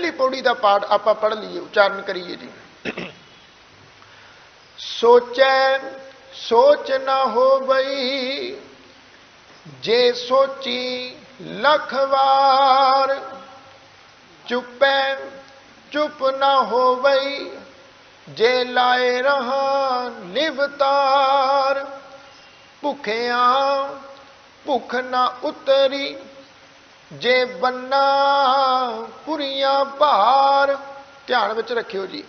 ਪਹਿਲੀ ਪੌੜੀ ਦਾ ਪਾਠ ਆਪਾਂ ਪੜ੍ਹ ਲਈਏ, ਉਚਾਰਨ ਕਰੀਏ ਜੀ। ਸੋਚੈ, ਸੋਚ ਨਾ ਹੋਵਈ ਜੇ ਸੋਚੀ ਲੱਖ ਵਾਰ, ਚੁੱਪੈ, ਚੁੱਪ ਨਾ ਹੋਵਈ ਜੇ ਲਾਏ ਰਹਾ ਲਿਵਤਾਰ ਭੁਖਿਆਂ ਭੁੱਖ ਨਾ ਉਤਰੀ ਜੇ ਬੰਨਾ ਪੁਰੀਆਂ ਭਾਰ, ਧਿਆਨ ਵਿੱਚ ਰੱਖਿਓ ਜੀ।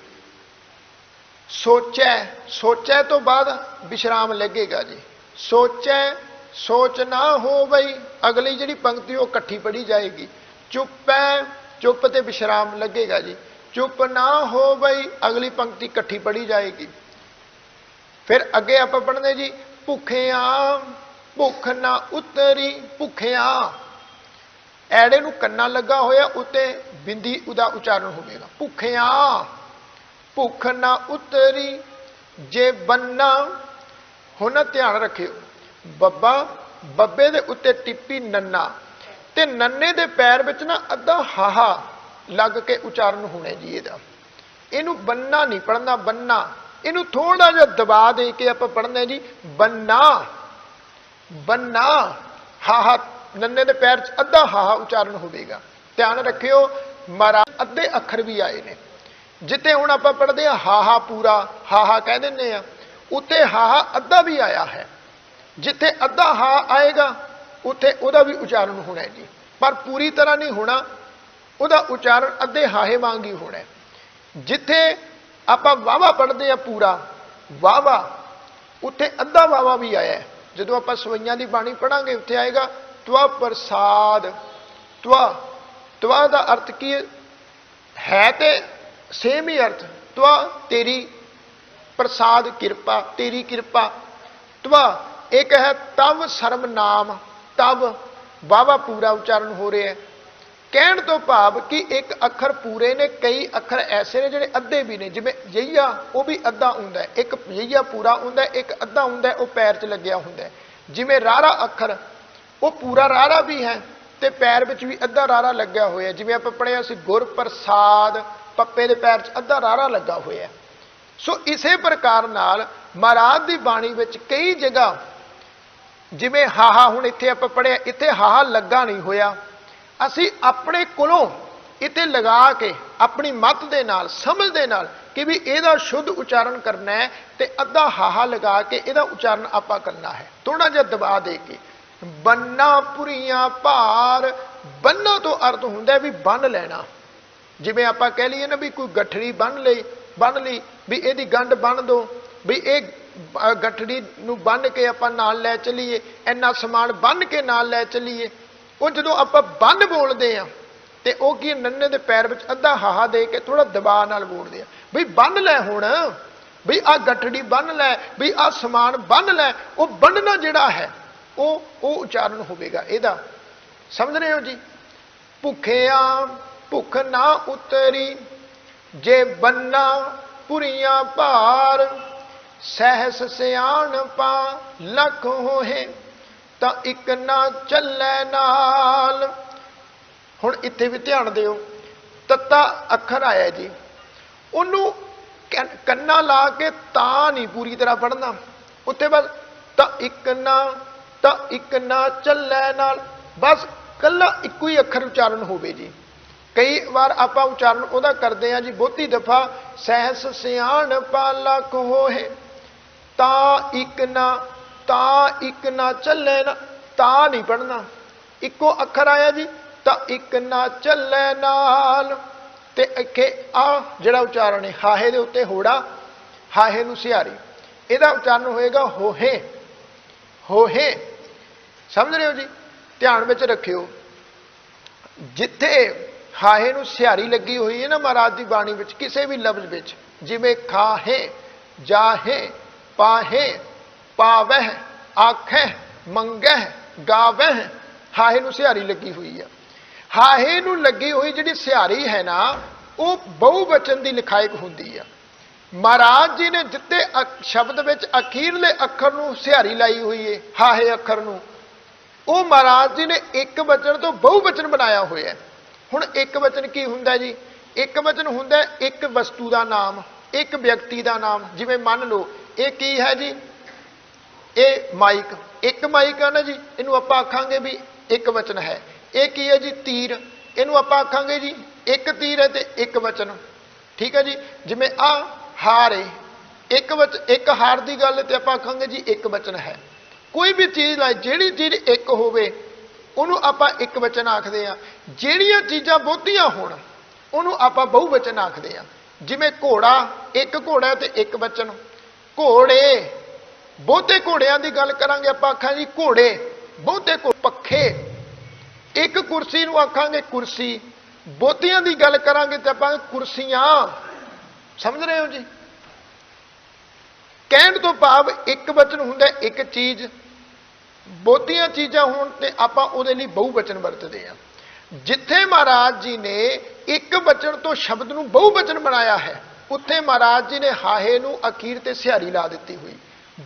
ਸੋਚੈ ਸੋਚੈ ਤੋਂ ਬਾਅਦ ਵਿਸ਼ਰਾਮ ਲੱਗੇਗਾ ਜੀ। ਸੋਚੈ, ਸੋਚ ਨਾ ਹੋਵਈ ਅਗਲੀ ਜਿਹੜੀ ਪੰਕਤੀ ਉਹ ਇਕੱਠੀ ਪੜੀ ਜਾਏਗੀ। ਚੁੱਪੈ, ਚੁੱਪ ਤੇ ਵਿਸ਼ਰਾਮ ਲੱਗੇਗਾ ਜੀ। ਚੁੱਪ ਨਾ ਹੋਵਈ ਅਗਲੀ ਪੰਕਤੀ ਇਕੱਠੀ ਪੜੀ ਜਾਏਗੀ। ਫਿਰ ਅੱਗੇ ਆਪਾਂ ਪੜ੍ਹਦੇ ਜੀ, ਭੁੱਖਿਆਂ, ਭੁੱਖ ਨਾ ਉਤਰੀ, ਭੁੱਖਿਆਂ। ਐੜੇ ਨੂੰ ਕੰਨਾ ਲੱਗਾ ਹੋਇਆ, ਉੱਤੇ ਬਿੰਦੀ ਉਹਦਾ ਉਚਾਰਨ ਹੋਵੇਗਾ। ਭੁੱਖਿਆਂ, ਭੁੱਖ ਨਾ ਉਤਰੀ, ਜੇ ਬੰਨਾ, ਹੁਣ ਧਿਆਨ ਰੱਖਿਓ। ਬੱਬਾ, ਬੱਬੇ ਦੇ ਉੱਤੇ ਟਿੱਪੀ ਨੰਨਾ, ਤੇ ਨੰਨੇ ਦੇ ਪੈਰ ਵਿੱਚ ਨਾ ਅੱਧਾ ਹਾਹਾ ਲੱਗ ਕੇ ਉਚਾਰਨ ਹੋਣਾ ਜੀ ਇਹਦਾ। ਇਹਨੂੰ ਬੰਨਾ ਨਹੀਂ ਪੜਨਾ ਬੰਨਾ। ਇਹਨੂੰ ਥੋੜਾ ਜਿਹਾ ਦਬਾ ਦੇ ਕੇ ਆਪਾਂ ਪੜਨਾ ਜੀ, ਬੰਨਾ ਬੰਨਾ, ਹਾਹਾ ਨੰਨੇ ਦੇ ਪੈਰ 'ਚ ਅੱਧਾ ਹਾਹਾ ਉਚਾਰਨ ਹੋਵੇਗਾ। ਧਿਆਨ ਰੱਖਿਓ ਮਹਾਰਾਜ ਅੱਧੇ ਅੱਖਰ ਵੀ ਆਏ ਨੇ। ਜਿੱਤੇ ਹੁਣ ਆਪਾਂ ਪੜ੍ਹਦੇ ਆ ਹਾਹਾ ਪੂਰਾ, ਹਾਹਾ ਕਹਿ ਦਿੰਦੇ ਆ ਉੱਤੇ ਹਾਹਾ ਅੱਧਾ ਵੀ ਆਇਆ ਹੈ। ਜਿੱਥੇ ਅੱਧਾ ਹਾ ਆਏਗਾ, ਉੱਥੇ ਉਹਦਾ ਵੀ ਉਚਾਰਨ ਹੋਣਾ ਹੈ ਜੀ। ਪਰ ਪੂਰੀ ਤਰ੍ਹਾਂ ਨਹੀਂ ਹੋਣਾ, ਉਹਦਾ ਉਚਾਰਨ ਅੱਧੇ ਹਾਹੇ ਵਾਂਗ ਹੀ ਹੋਣਾ ਜਿੱਥੇ ਆਪਾਂ ਵਾਵਾ ਪੜ੍ਹਦੇ ਆ ਪੂਰਾ ਵਾਵਾ ਉੱਥੇ ਅੱਧਾ ਵਾਵਾ ਵੀ ਆਇਆ ਜਦੋਂ ਆਪਾਂ ਸਵਈਆਂ ਦੀ ਬਾਣੀ ਪੜਾਂਗੇ ਉੱਥੇ ਆਏਗਾ ਤਵਾ ਪ੍ਰਸਾਦ। ਤਵਾ ਤਵਾ ਦਾ ਅਰਥ ਕੀ ਹੈ ਹੈ ਤੇ ਸੇਮ ਹੀ ਅਰਥ। ਤਵਾ, ਤੇਰੀ ਪ੍ਰਸਾਦ ਕਿਰਪਾ, ਤੇਰੀ ਕਿਰਪਾ। ਤਵਾ ਇੱਕ ਹੈ ਤਵ ਸਰਮ ਨਾਮ, ਤਵ ਵਾਵਾ ਪੂਰਾ ਉਚਾਰਨ ਹੋ ਰਿਹਾ ਹੈ। ਕਹਿਣ ਤੋਂ ਭਾਵ ਕਿ ਇੱਕ ਅੱਖਰ ਪੂਰੇ ਨੇ, ਕਈ ਅੱਖਰ ਐਸੇ ਨੇ ਜਿਹੜੇ ਅੱਧੇ ਵੀ ਨੇ, ਜਿਵੇਂ ਯਈਆ, ਉਹ ਵੀ ਅੱਧਾ ਹੁੰਦਾ ਇੱਕ ਜਈਆ ਪੂਰਾ ਹੁੰਦਾ ਇੱਕ ਅੱਧਾ ਹੁੰਦਾ ਉਹ ਪੈਰ 'ਚ ਲੱਗਿਆ ਹੁੰਦਾ ਜਿਵੇਂ ਰਾਰਾ ਅੱਖਰ ਉਹ ਪੂਰਾ ਰਾਰਾ ਵੀ ਹੈ ਤੇ ਪੈਰ ਵਿੱਚ ਵੀ ਅੱਧਾ ਰਾਰਾ ਲੱਗਿਆ ਹੋਇਆ ਜਿਵੇਂ ਆਪਾਂ ਪੜਿਆ ਸੀ, ਗੁਰ ਪ੍ਰਸਾਦ ਪੱਪੇ ਦੇ ਪੈਰ 'ਚ ਅੱਧਾ ਰਾਰਾ ਲੱਗਾ ਹੋਇਆ ਸੋ ਇਸੇ ਪ੍ਰਕਾਰ ਨਾਲ ਮਹਾਰਾਜ ਦੀ ਬਾਣੀ ਵਿੱਚ ਕਈ ਜਗ੍ਹਾ ਜਿਵੇਂ ਹਾਹਾ ਹੁਣ ਇੱਥੇ ਆਪਾਂ ਪੜਿਆ ਇੱਥੇ ਹਾਹਾ ਲੱਗਾ ਨਹੀਂ ਹੋਇਆ। ਅਸੀਂ ਆਪਣੇ ਕੋਲੋਂ ਇੱਥੇ ਲਗਾ ਕੇ ਆਪਣੀ ਮਤ ਦੇ ਨਾਲ, ਸਮਝ ਦੇ ਨਾਲ ਕਿ ਵੀ ਇਹਦਾ ਸ਼ੁੱਧ ਉਚਾਰਨ ਕਰਨਾ ਹੈ ਤੇ ਅੱਧਾ ਹਾਹਾ ਲਗਾ ਕੇ ਇਹਦਾ ਉਚਾਰਨ ਆਪਾਂ ਕਰਨਾ ਹੈ। ਥੋੜਾ ਜਿਹਾ ਦਬਾ ਦੇ ਕੇ ਬੰਨਾ ਪੁਰੀਆਂ ਭਾਰ। ਬੰਨਾ ਤੋਂ ਅਰਥ ਹੁੰਦਾ ਵੀ ਬੰਨ ਲੈਣਾ। ਜਿਵੇਂ ਆਪਾਂ ਕਹਿ ਲਈਏ ਨਾ ਵੀ ਕੋਈ ਗੱਠੜੀ ਬੰਨ ਲਈ ਬੰਨ ਲਈ, ਵੀ ਇਹਦੀ ਗੰਢ ਬੰਨ ਦੋ, ਵੀ ਇਹ ਗੱਠੜੀ ਨੂੰ ਬੰਨ ਕੇ ਆਪਾਂ ਨਾਲ ਲੈ ਚੱਲੀਏ, ਇੰਨਾ ਸਮਾਨ ਬੰਨ ਕੇ ਨਾਲ ਲੈ ਚੱਲੀਏ। ਉਹ ਜਦੋਂ ਆਪਾਂ ਬੰਨ ਬੋਲਦੇ ਆ ਤੇ ਉਹ ਕੀ ਨੰਨੇ ਦੇ ਪੈਰ ਵਿੱਚ ਅੱਧਾ ਹਾਹਾ ਦੇ ਕੇ ਥੋੜਾ ਦਬਾਅ ਨਾਲ ਬੋਲਦੇ ਆ ਵੀ ਬੰਨ ਲੈ ਹੁਣ, ਵੀ ਆ ਗੱਠੜੀ ਬੰਨ ਲੈ, ਵੀ ਆ ਸਮਾਨ ਬੰਨ ਲੈ, ਉਹ ਬੰਨਣਾ ਜਿਹੜਾ ਹੈ ਉਹ ਉਹ ਉਚਾਰਨ ਹੋਵੇਗਾ। ਇਹਦਾ ਸਮਝ ਰਹੇ ਹੋ ਜੀ? ਭੁੱਖਿਆਂ, ਭੁੱਖ ਨਾ ਉਤਰੀ, ਜੇ ਬੰਨਾ ਪੁਰੀਆਂ ਭਾਰ, ਸਹਿਸ ਸਿਆਣ ਪਾ ਲਖ ਹੋਏ ਤਾਂ ਇੱਕ ਨਾ ਚੱਲੇ ਨਾਲ। ਹੁਣ ਇੱਥੇ ਵੀ ਧਿਆਨ ਦਿਓ। ਤੱਤਾ ਅੱਖਰ ਆਇਆ ਜੀ। ਉਹਨੂੰ ਕੰਨ- ਕੰਨਾਂ ਲਾ ਕੇ ਤਾਂ ਨਹੀਂ ਪੂਰੀ ਤਰ੍ਹਾਂ ਪੜਨਾ ਉੱਥੇ ਬਸ ਤਾਂ ਇੱਕ ਨਾ ਤਾਂ ਇੱਕ ਨਾ ਚੱਲੇ ਨਾਲ। ਬਸ ਕੱਲਾ ਇੱਕੋ ਹੀ ਅੱਖਰ ਉਚਾਰਨ ਹੋਵੇ ਜੀ। ਕਈ ਵਾਰ ਆਪਾਂ ਉਚਾਰਨ ਉਹਦਾ ਕਰਦੇ ਆ ਜੀ, ਬਹੁਤੀ ਦਫਾ ਸਹਿਸ ਸਿਆਣ ਪਾਲਾ ਹੋਏ। ਤਾਂ ਇੱਕ ਨਾ, ਤਾਂ ਇੱਕ ਨਾ ਚੱਲੇ ਨਾ, ਤਾਂ ਨਹੀਂ ਪੜਨਾ ਇੱਕੋ ਅੱਖਰ ਆਇਆ ਜੀ, ਤਾਂ ਇੱਕ ਨਾ ਚੱਲੇ ਨਾਲ। ਤੇ ਇੱਥੇ ਆ ਜਿਹੜਾ ਉਚਾਰਨ ਹੈ, ਹਾਹੇ ਦੇ ਉੱਤੇ ਹੋੜਾ, ਹਾਹੇ ਨੂੰ ਸਿਹਾਰੀ। ਇਹਦਾ ਉਚਾਰਨ ਹੋਏਗਾ ਹੋਹੇ। ਹੋਹੇ। ਸਮਝ ਰਹੇ ਹੋ ਜੀ? ਧਿਆਨ ਵਿੱਚ ਰੱਖਿਓ। ਜਿੱਥੇ ਹਾਹੇ ਨੂੰ ਸਿਹਾਰੀ ਲੱਗੀ ਹੋਈ ਹੈ ਨਾ ਮਹਾਰਾਜ ਦੀ ਬਾਣੀ ਵਿੱਚ, ਕਿਸੇ ਵੀ ਲਫ਼ਜ਼ ਵਿੱਚ, ਜਿਵੇਂ ਖਾਹੇ, ਜਾਹੇ, ਪਾਹੇ, ਪਾਵਹਿ ਆਖੈ ਮੰਗਹਿ, ਗਾਵਹਿ, ਹਾਹੇ ਨੂੰ ਸਿਹਾਰੀ ਲੱਗੀ ਹੋਈ ਆ। ਹਾਹੇ ਨੂੰ ਲੱਗੀ ਹੋਈ ਜਿਹੜੀ ਸਿਹਾਰੀ ਹੈ ਨਾ, ਉਹ ਬਹੁ ਵਚਨ ਦੀ ਲਿਖਾਇਕ ਹੁੰਦੀ ਆ। ਮਹਾਰਾਜ ਜੀ ਨੇ ਜਿੱਤੇ ਅਕ- ਸ਼ਬਦ ਵਿੱਚ ਅਖੀਰਲੇ ਅੱਖਰ ਨੂੰ ਸਿਹਾਰੀ ਲਾਈ ਹੋਈ ਏ, ਹਾਹੇ ਅੱਖਰ ਨੂੰ। ਉਹ ਮਹਾਰਾਜ ਜੀ ਨੇ ਇੱਕ ਵਚਨ ਤੋਂ ਬਹੁ ਵਚਨ ਬਣਾਇਆ ਹੋਇਆ ਹੁਣ ਇੱਕ ਵਚਨ ਕੀ ਹੁੰਦਾ ਜੀ? ਇੱਕ ਵਚਨ ਹੁੰਦਾ ਇੱਕ ਵਸਤੂ ਦਾ ਨਾਮ, ਇੱਕ ਵਿਅਕਤੀ ਦਾ ਨਾਮ। ਜਿਵੇਂ ਮੰਨ ਲਓ, ਇਹ ਕੀ ਹੈ ਜੀ? ਇਹ ਮਾਈਕ। ਇੱਕ ਮਾਈਕ ਆ ਨਾ ਜੀ, ਇਹਨੂੰ ਆਪਾਂ ਆਖਾਂਗੇ ਵੀ ਇੱਕ ਵਚਨ ਹੈ। ਇਹ ਕੀ ਹੈ ਜੀ? ਤੀਰ। ਇਹਨੂੰ ਆਪਾਂ ਆਖਾਂਗੇ ਜੀ, ਇੱਕ ਤੀਰ ਹੈ ਤੇ ਇੱਕ ਵਚਨ। ਠੀਕ ਹੈ ਜੀ? ਜਿਵੇਂ ਆ ਹਾਰ ਹੈ। ਇੱਕ ਵਚ, ਇੱਕ ਹਾਰ ਦੀ ਗੱਲ ਤੇ ਆਪਾਂ ਆਖਾਂਗੇ ਜੀ, ਇੱਕ ਵਚਨ ਹੈ। ਕੋਈ ਵੀ ਚੀਜ਼ ਲਾਏ ਜਿਹੜੀ ਚੀਜ਼ ਇੱਕ ਹੋਵੇ, ਉਹਨੂੰ ਆਪਾਂ ਇੱਕ ਵਚਨ ਆਖਦੇ ਆ ਜਿਹੜੀਆਂ ਚੀਜ਼ਾਂ ਬਹੁਤੀਆਂ ਹੋਣ, ਉਹਨੂੰ ਆਪਾਂ ਬਹੁ ਵਚਨ ਆਖਦੇ ਆ ਜਿਵੇਂ ਘੋੜਾ, ਇੱਕ ਘੋੜਾ ਤੇ ਇੱਕ ਵਚਨ। ਘੋੜੇ, ਬਹੁਤੇ ਘੋੜਿਆਂ ਦੀ ਗੱਲ ਕਰਾਂਗੇ ਆਪਾਂ, ਆਖਾਂ ਜੀ ਘੋੜੇ, ਬਹੁਤੇ ਘੋ- ਪੱਖੇ। ਇੱਕ ਕੁਰਸੀ ਨੂੰ ਆਖਾਂਗੇ ਕੁਰਸੀ। ਬਹੁਤੀਆਂ ਦੀ ਗੱਲ ਕਰਾਂਗੇ ਤਾਂ ਆਪਾਂ ਕੁਰਸੀਆਂ। ਸਮਝ ਰਹੇ ਹੋ ਜੀ? ਕਹਿਣ ਤੋਂ ਭਾਵ ਇੱਕ ਵਚਨ ਹੁੰਦਾ, ਇੱਕ ਚੀਜ਼। ਬਹੁਤੀਆਂ ਚੀਜ਼ਾਂ ਹੋਣ ਤੇ ਆਪਾਂ ਉਹਦੇ ਲਈ ਬਹੁ ਵਚਨ ਵਰਤਦੇ ਆ ਜਿੱਥੇ ਮਹਾਰਾਜ ਜੀ ਨੇ ਇੱਕ ਬਚਨ ਤੋਂ ਸ਼ਬਦ ਨੂੰ ਬਹੁ ਵਚਨ ਬਣਾਇਆ ਹੈ, ਉੱਥੇ ਮਹਾਰਾਜ ਜੀ ਨੇ ਹਾਹੇ ਨੂੰ ਅਖੀਰ ਤੇ ਸਿਹਾਰੀ ਲਾ ਦਿੱਤੀ ਹੋਈ।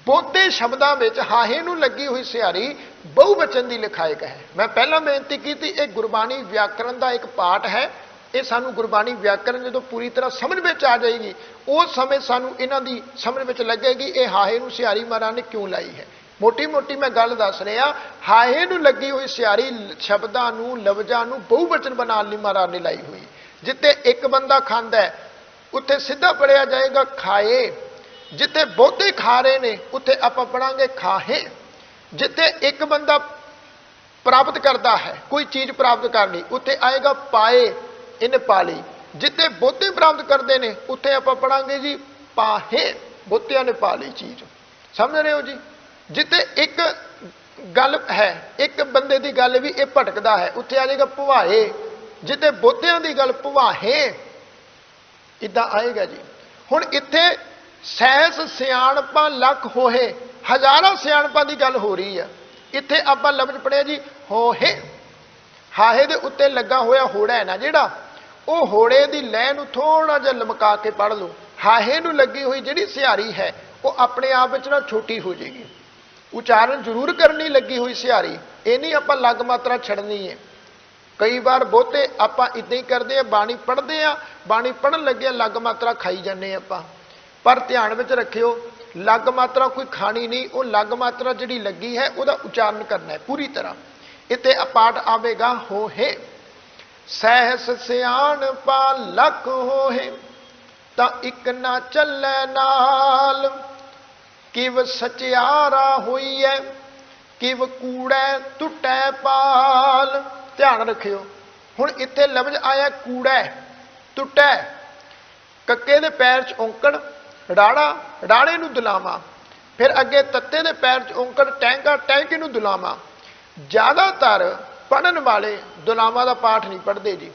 ਬਹੁਤੇ ਸ਼ਬਦਾਂ ਵਿੱਚ ਹਾਹੇ ਨੂੰ ਲੱਗੀ ਹੋਈ ਸਿਹਾਰੀ ਬਹੁ ਵਚਨ ਦੀ ਲਿਖਾਇਕ ਹੈ। ਮੈਂ ਪਹਿਲਾਂ ਬੇਨਤੀ ਕੀਤੀ, ਇਹ ਗੁਰਬਾਣੀ ਵਿਆਕਰਣ ਦਾ ਇੱਕ ਪਾਠ ਹੈ। ਇਹ ਸਾਨੂੰ ਗੁਰਬਾਣੀ ਵਿਆਕਰਣ ਜਦੋਂ ਪੂਰੀ ਤਰ੍ਹਾਂ ਸਮਝ ਵਿੱਚ ਆ ਜਾਏਗੀ ਉਸ ਸਮੇਂ ਸਾਨੂੰ ਇਹਨਾਂ ਦੀ ਸਮਝ ਵਿੱਚ ਲੱਗੇਗੀ, ਇਹ ਹਾਹੇ ਨੂੰ ਸਿਹਾਰੀ ਮਹਾਰਾਜ ਨੇ ਕਿਉਂ ਲਾਈ ਹੈ। ਮੋਟੀ ਮੋਟੀ ਮੈਂ ਗੱਲ ਦੱਸ ਰਿਹਾ ਹਾਹੇ ਨੂੰ ਲੱਗੀ ਹੋਈ ਸਿਆਰੀ ਸ਼ਬਦਾਂ ਨੂੰ, ਲਫ਼ਜ਼ਾਂ ਨੂੰ ਬਹੁਵਚਨ ਬਣਾਉਣ ਲਈ ਮਹਾਰਾਜ ਨੇ ਲਾਈ ਹੋਈ। ਜਿੱਥੇ ਇੱਕ ਬੰਦਾ ਖਾਂਦਾ ਹੈ, ਉੱਥੇ ਸਿੱਧਾ ਪੜਿਆ ਜਾਏਗਾ, ਖਾਏ। ਜਿੱਥੇ ਬਹੁਤੇ ਖਾ ਰਹੇ ਨੇ, ਉੱਥੇ ਆਪਾਂ ਪੜਾਂਗੇ, ਖਾਹੇ। ਜਿੱਥੇ ਇੱਕ ਬੰਦਾ ਪ੍ਰਾਪਤ ਕਰਦਾ ਹੈ, ਕੋਈ ਚੀਜ਼ ਪ੍ਰਾਪਤ ਕਰਨੀ ਉੱਥੇ ਆਏਗਾ ਪਾਏ, ਇਹਨੇ ਪਾ ਲਈ। ਜਿੱਥੇ ਬਹੁਤੇ ਪ੍ਰਾਪਤ ਕਰਦੇ ਨੇ, ਉੱਥੇ ਆਪਾਂ ਪੜਾਂਗੇ ਜੀ, ਪਾਹੇ, ਬਹੁਤਿਆਂ ਨੇ ਪਾ ਲਈ ਚੀਜ਼। ਸਮਝ ਰਹੇ ਹੋ ਜੀ? ਜਿੱਥੇ ਇੱਕ ਗੱਲ ਹੈ, ਇੱਕ ਬੰਦੇ ਦੀ ਗੱਲ ਵੀ ਇਹ ਭਟਕਦਾ ਹੈ। ਉੱਥੇ ਆ ਜਾਏਗਾ ਭਵਾਏ ਜਿੱਥੇ ਬਹੁਤਿਆਂ ਦੀ ਗੱਲ ਭਵਾਹੇ, ਇਦਾਂ ਆਏਗਾ ਜੀ। ਹੁਣ ਇੱਥੇ ਸਹਿਸ ਸਿਆਣਪਾਂ ਲੱਖ ਹੋਏ ਹਜ਼ਾਰਾਂ ਸਿਆਣਪਾਂ ਦੀ ਗੱਲ ਹੋ ਰਹੀ ਆ। ਇੱਥੇ ਆਪਾਂ ਲਫ਼ਜ਼ ਪੜਿਆ ਜੀ, ਹੋਹੇ। ਹਾਹੇ ਦੇ ਉੱਤੇ ਲੱਗਾ ਹੋਇਆ ਹੋੜਾ ਹੈ ਨਾ ਜਿਹੜਾ, ਉਹ ਹੋੜੇ ਦੀ ਲਹਿ ਨੂੰ ਥੋੜਾ ਜਿਹਾ ਲਮਕਾ ਕੇ ਪੜ ਲਓ। ਹਾਹੇ ਨੂੰ ਲੱਗੀ ਹੋਈ ਜਿਹੜੀ ਸਿਹਾਰੀ ਹੈ, ਉਹ ਆਪਣੇ ਆਪ ਵਿੱਚ ਨਾ ਛੋਟੀ ਹੋ ਜਾਏਗੀ। ਉਚਾਰਨ ਜ਼ਰੂਰ ਕਰਨੀ ਲੱਗੀ ਹੋਈ ਸਿਹਾਰੀ। ਇਹ ਨਹੀਂ ਆਪਾਂ ਲੱਗ ਮਾਤਰਾ ਛੱਡਣੀ ਹੈ ਕਈ ਵਾਰ ਬਹੁਤੇ ਆਪਾਂ ਇਦਾਂ ਹੀ ਕਰਦੇ ਆ, ਬਾਣੀ ਪੜ੍ਹਦੇ ਆ, ਬਾਣੀ ਪੜਨ ਲੱਗੇ ਲੱਗ ਮਾਤਰਾ ਖਾਈ ਜਾਂਦੇ ਆਪਾਂ। ਪਰ ਧਿਆਨ ਵਿੱਚ ਰੱਖਿਓ ਲੱਗ ਮਾਤਰਾ ਕੋਈ ਖਾਣੀ ਨਹੀਂ, ਉਹ ਲੱਗ ਮਾਤਰਾ ਜਿਹੜੀ ਲੱਗੀ ਹੈ, ਉਹਦਾ ਉਚਾਰਨ ਕਰਨਾ ਹੈ ਪੂਰੀ ਤਰ੍ਹਾਂ। ਇੱਥੇ ਅਪਾਠ ਪਾਠ ਆਵੇਗਾ ਹੋਏ ਸਹਿਸ ਸਿਆਣ ਪਾ ਲਖ ਹੋਏ ਤਾਂ ਇੱਕ ਨਾ ਚੱਲੇ ਨਾਲ। ਕਿਵ ਸਚਿਆਰਾ ਹੋਈਐ, ਕਿਵ ਕੂੜੈ ਟੁੱਟੈ ਪਾਲ। ਧਿਆਨ ਰੱਖਿਓ, ਹੁਣ ਇੱਥੇ ਲਫ਼ਜ਼ ਆਇਆ ਕੂੜੈ, ਟੁੱਟੈ। ਕੱਕੇ ਦੇ ਪੈਰ 'ਚ ਔਂਕੜ, ਰਾੜਾ, ਰਾੜੇ ਨੂੰ ਦੁਲਾਵਾ। ਫਿਰ ਅੱਗੇ ਤੱਤੇ ਦੇ ਪੈਰ 'ਚ ਔਂਕੜ ਟੈਂਕਾ ਟੈਂਕੇ ਨੂੰ ਦੁਲਾਵਾ। ਜ਼ਿਆਦਾਤਰ ਪੜਨ ਵਾਲੇ ਦੁਲਾਵਾ ਦਾ ਪਾਠ ਨਹੀਂ ਪੜ੍ਹਦੇ ਜੀ।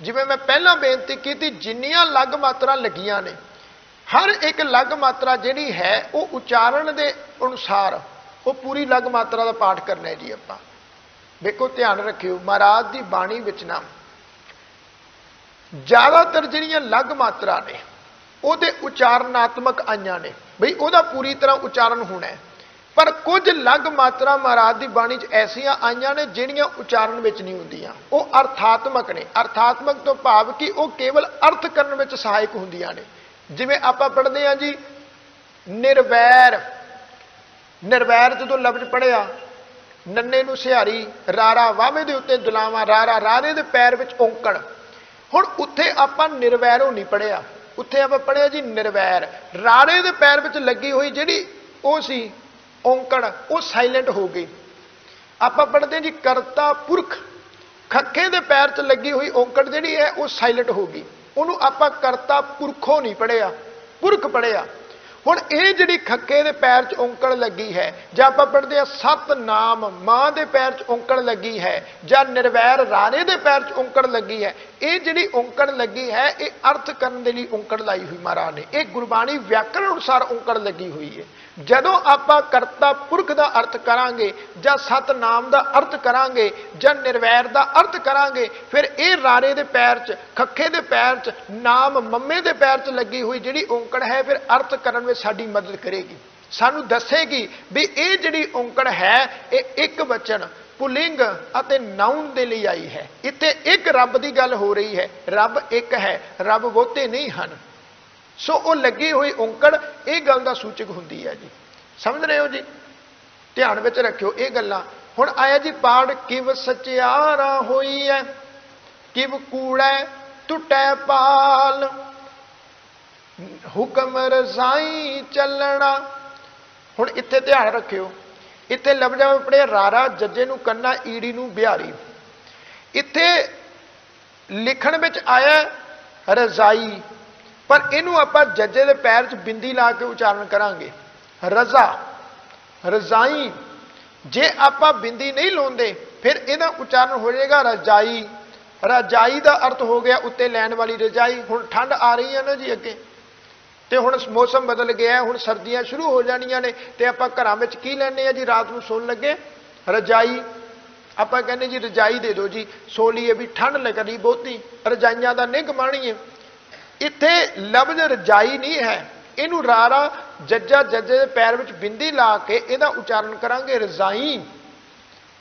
ਜਿਵੇਂ ਮੈਂ ਪਹਿਲਾਂ ਬੇਨਤੀ ਕੀਤੀ, ਜਿੰਨੀਆਂ ਲੱਗ ਮਾਤਰਾ ਲੱਗੀਆਂ ਨੇ ਹਰ ਇੱਕ ਲੱਗ ਮਾਤਰਾ ਜਿਹੜੀ ਹੈ, ਉਹ ਉਚਾਰਨ ਦੇ ਅਨੁਸਾਰ ਉਹ ਪੂਰੀ ਲੱਗ ਮਾਤਰਾ ਦਾ ਪਾਠ ਕਰਨਾ ਹੈ ਜੀ ਆਪਾਂ। ਵੇਖੋ, ਧਿਆਨ ਰੱਖਿਓ, ਮਹਾਰਾਜ ਦੀ ਬਾਣੀ ਵਿੱਚ ਨਾ ਜ਼ਿਆਦਾਤਰ ਜਿਹੜੀਆਂ ਲੱਗ ਮਾਤਰਾ ਨੇ, ਉਹਦੇ ਉਚਾਰਨਾਤਮਕ ਆਈਆਂ ਨੇ। ਬਈ ਉਹਦਾ ਪੂਰੀ ਤਰ੍ਹਾਂ ਉਚਾਰਨ ਹੋਣਾ ਪਰ ਕੁਝ ਲੱਗ ਮਾਤਰਾ ਮਹਾਰਾਜ ਦੀ ਬਾਣੀ 'ਚ ਐਸੀਆਂ ਆਈਆਂ ਨੇ ਜਿਹੜੀਆਂ ਉਚਾਰਨ ਵਿੱਚ ਨਹੀਂ ਹੁੰਦੀਆਂ। ਉਹ ਅਰਥਾਤਮਕ ਨੇ। ਅਰਥਾਤਮਕ ਤੋਂ ਭਾਵ ਕਿ ਉਹ ਕੇਵਲ ਅਰਥ ਕਰਨ ਵਿੱਚ ਸਹਾਇਕ ਹੁੰਦੀਆਂ ਨੇ। ਜਿਵੇਂ ਆਪਾਂ ਪੜ੍ਹਦੇ ਹਾਂ ਜੀ, ਨਿਰਵੈਰ। ਨਿਰਵੈਰ ਜਦੋਂ ਲਫ਼ਜ਼ ਪੜਿਆ ਨੰਨੇ ਨੂੰ ਸਿਹਾਰੀ, ਰਾਰਾ ਵਾਵੇ ਦੇ ਉੱਤੇ ਦੁਲਾਵਾ, ਰਾਰਾ ਰਾਰੇ ਦੇ ਪੈਰ ਵਿੱਚ ਔਂਕੜ ਹੁਣ ਉੱਥੇ ਆਪਾਂ ਨਿਰਵੈਰੋਂ ਨਹੀਂ ਪੜਿਆ ਉੱਥੇ ਆਪਾਂ ਪੜਿਆ ਜੀ ਨਿਰਵੈਰ। ਰਾਰੇ ਦੇ ਪੈਰ ਵਿੱਚ ਲੱਗੀ ਹੋਈ ਜਿਹੜੀ ਉਹ ਸੀ ਔਂਕੜ ਉਹ ਸਾਇਲੈਂਟ ਹੋ ਗਈ। ਆਪਾਂ ਪੜਦੇ ਹਾਂ ਜੀ ਕਰਤਾ ਪੁਰਖ। ਖੱਖੇ ਦੇ ਪੈਰ 'ਚ ਲੱਗੀ ਹੋਈ ਔਂਕੜ ਜਿਹੜੀ ਹੈ, ਉਹ ਸਾਇਲੈਂਟ ਹੋ ਗਈ। ਉਹਨੂੰ ਆਪਾਂ ਕਰਤਾ ਪੁਰਖੋਂ ਨਹੀਂ ਪੜਿਆ ਪੁਰਖ ਪੜਿਆ ਹੁਣ ਇਹ ਜਿਹੜੀ ਖੱਕੇ ਦੇ ਪੈਰ 'ਚ ਔਂਕੜ ਲੱਗੀ ਹੈ, ਜਾਂ ਆਪਾਂ ਪੜਦੇ ਆ ਸਤਨਾਮ ਮਾਂ ਦੇ ਪੈਰ 'ਚ ਔਂਕੜ ਲੱਗੀ ਹੈ, ਜਾਂ ਨਿਰਵੈਰ ਰਾਰੇ ਦੇ ਪੈਰ 'ਚ ਔਂਕੜ ਲੱਗੀ ਹੈ ਇਹ ਜਿਹੜੀ ਔਂਕੜ ਲੱਗੀ ਹੈ, ਇਹ ਅਰਥ ਕਰਨ ਦੇ ਲਈ ਔਂਕੜ ਲਾਈ ਹੋਈ ਮਹਾਰਾਜ ਨੇ। ਇਹ ਗੁਰਬਾਣੀ ਵਿਆਕਰਣ ਅਨੁਸਾਰ ਔਂਕੜ ਲੱਗੀ ਹੋਈ ਹੈ। ਜਦੋਂ ਆਪਾਂ ਕਰਤਾ ਪੁਰਖ ਦਾ ਅਰਥ ਕਰਾਂਗੇ, ਜਾਂ ਸਤਨਾਮ ਦਾ ਅਰਥ ਕਰਾਂਗੇ, ਜਾਂ ਨਿਰਵੈਰ ਦਾ ਅਰਥ ਕਰਾਂਗੇ, ਫਿਰ ਇਹ ਰਾਰੇ ਦੇ ਪੈਰ 'ਚ, ਖੱਖੇ ਦੇ ਪੈਰ 'ਚ, ਨਾਮ ਮੰਮੇ ਦੇ ਪੈਰ 'ਚ ਲੱਗੀ ਹੋਈ ਜਿਹੜੀ ਔਂਕੜ ਹੈ, ਫਿਰ ਅਰਥ ਕਰਨ ਵਿੱਚ ਸਾਡੀ ਮਦਦ ਕਰੇਗੀ। ਸਾਨੂੰ ਦੱਸੇਗੀ ਵੀ ਇਹ ਜਿਹੜੀ ਔਂਕੜ ਹੈ, ਇਹ ਇੱਕ ਵਚਨ ਪੁਲਿੰਗ ਅਤੇ ਨਾਉਨ ਦੇ ਲਈ ਆਈ ਹੈ। ਇੱਥੇ ਇੱਕ ਰੱਬ ਦੀ ਗੱਲ ਹੋ ਰਹੀ ਹੈ। ਰੱਬ ਇੱਕ ਹੈ, ਰੱਬ ਬਹੁਤੇ ਨਹੀਂ ਹਨ। ਸੋ ਉਹ ਲੱਗੀ ਹੋਈ ਔਂਕੜ, ਇਹ ਗੱਲ ਦਾ ਸੂਚਕ ਹੁੰਦੀ ਹੈ ਜੀ। ਸਮਝ ਰਹੇ ਹੋ ਜੀ? ਧਿਆਨ ਵਿੱਚ ਰੱਖਿਓ ਇਹ ਗੱਲਾਂ। ਹੁਣ ਆਇਆ ਜੀ ਪਾੜ, ਕਿਵ ਸਚਿਆਰਾ ਹੋਈ ਹੈ ਕਿਵ ਕੂੜੈ ਟੁੱਟੈ ਪਾਲ। ਹੁਕਮ ਰਜ਼ਾਈ ਚੱਲਣਾ। ਹੁਣ ਇੱਥੇ ਧਿਆਨ ਰੱਖਿਓ। ਇੱਥੇ ਲਫ਼ਜ਼ਾਂ ਆਪਣੇ ਰਾਰਾ ਜੱਜੇ ਨੂੰ ਕੰਨਾ ਈੜੀ ਨੂੰ ਬਿਹਾਰੀ। ਇੱਥੇ ਲਿਖਣ ਵਿੱਚ ਆਇਆ ਰਜ਼ਾਈ, ਪਰ ਇਹਨੂੰ ਆਪਾਂ ਜੱਜੇ ਦੇ ਪੈਰ 'ਚ ਬਿੰਦੀ ਲਾ ਕੇ ਉਚਾਰਨ ਕਰਾਂਗੇ। ਰਜ਼ਾ, ਰਜ਼ਾਈ, ਜੇ ਆਪਾਂ ਬਿੰਦੀ ਨਹੀਂ ਲਾਉਂਦੇ, ਫਿਰ ਇਹਦਾ ਉਚਾਰਨ ਹੋ ਜਾਏਗਾ ਰਜਾਈ। ਰਜਾਈ ਦਾ ਅਰਥ ਹੋ ਗਿਆ ਉੱਤੇ ਲੈਣ ਵਾਲੀ ਰਜਾਈ। ਹੁਣ ਠੰਡ ਆ ਰਹੀ ਹੈ ਨਾ ਜੀ ਅੱਗੇ। ਤੇ ਹੁਣ ਮੌਸਮ ਬਦਲ ਗਿਆ ਹੁਣ ਸਰਦੀਆਂ ਸ਼ੁਰੂ ਹੋ ਜਾਣੀਆਂ ਨੇ, ਤੇ ਆਪਾਂ ਘਰਾਂ ਵਿੱਚ ਕੀ ਲੈਣੇ ਆ ਜੀ? ਰਾਤ ਨੂੰ ਸੌਣ ਲੱਗੇ। ਰਜਾਈ, ਆਪਾਂ ਕਹਿੰਦੇ ਜੀ ਰਜਾਈ ਦੇ ਦਿਓ ਜੀ। ਸੋ ਲਈਏ ਵੀ ਠੰਡ ਲੱਗਣੀ ਬਹੁਤੀ, ਰਜਾਈਆਂ ਦਾ ਨਿੱਘ ਮਾਣੀਏ। ਇੱਥੇ ਲਫ਼ਜ਼ ਰਜਾਈ ਨਹੀਂ ਹੈ। ਇਹਨੂੰ ਰਾਰਾ ਜੱਜਾ ਜੱਜੇ ਦੇ ਪੈਰ ਵਿੱਚ ਬਿੰਦੀ ਲਾ ਕੇ ਇਹਦਾ ਉਚਾਰਨ ਕਰਾਂਗੇ। ਰਜ਼ਾਈ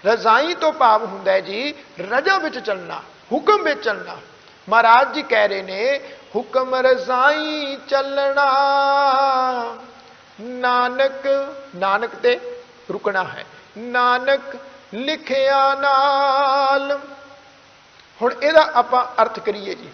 ਰਜ਼ਾਈ ਤੋਂ ਭਾਵ ਹੁੰਦਾ ਹੈ ਜੀ ਰਜਾ ਵਿੱਚ ਚੱਲਣਾ, ਹੁਕਮ ਵਿੱਚ ਚੱਲਣਾ। ਮਹਾਰਾਜ ਜੀ ਕਹਿ ਰਹੇ ਨੇ ਹੁਕਮ ਰਜ਼ਾਈ ਚੱਲਣਾ। ਨਾਨਕ ਨਾਨਕ ਤੇ ਰੁਕਣਾ ਹੈ। ਨਾਨਕ ਲਿਖਿਆ ਨਾਲ। ਹੁਣ ਇਹਦਾ ਆਪਾਂ ਅਰਥ ਕਰੀਏ ਜੀ।